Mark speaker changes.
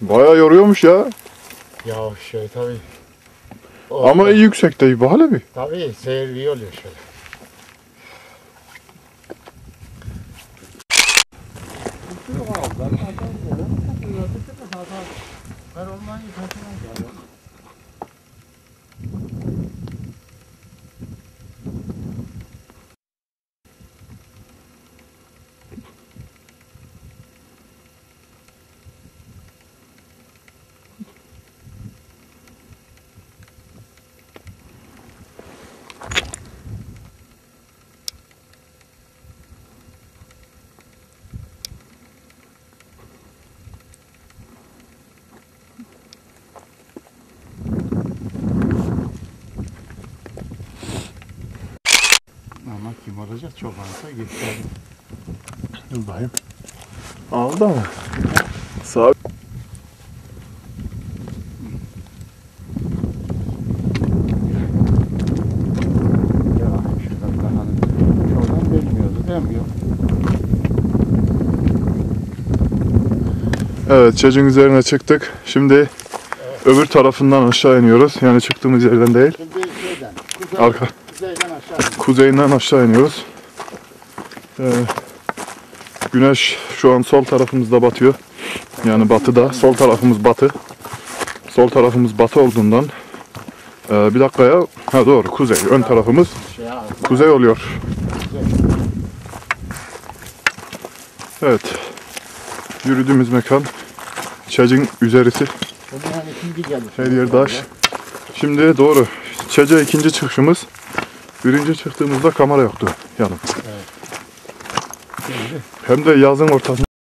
Speaker 1: Bayağı yoruyormuş ya.
Speaker 2: Ya şey tabii. O-
Speaker 1: Ama iyi yüksekte. Bak hele bir.
Speaker 2: Tabii seyir iyi oluyor şöyle. Ama kim olacak çok olsa gitti.
Speaker 1: Dur bakayım. Aldı mı? Sağ. Evet çacın üzerine çıktık. Şimdi öbür tarafından aşağı iniyoruz. Yani çıktığımız yerden değil.
Speaker 2: Şimdi şeyden,
Speaker 1: Arka
Speaker 2: kuzeyden aşağı.
Speaker 1: kuzeyinden aşağı iniyoruz. Ee, güneş şu an sol tarafımızda batıyor. Yani batıda. Sol tarafımız batı. Sol tarafımız batı olduğundan. Ee, bir dakika ya. Ha doğru kuzey. Ön tarafımız kuzey oluyor. Evet. Yürüdüğümüz mekan Çacın üzerisi. Her yer taş. Şimdi doğru. Çaca ikinci çıkışımız. Birinci çıktığımızda kamera yoktu yanım. Hem de yazın ortasında.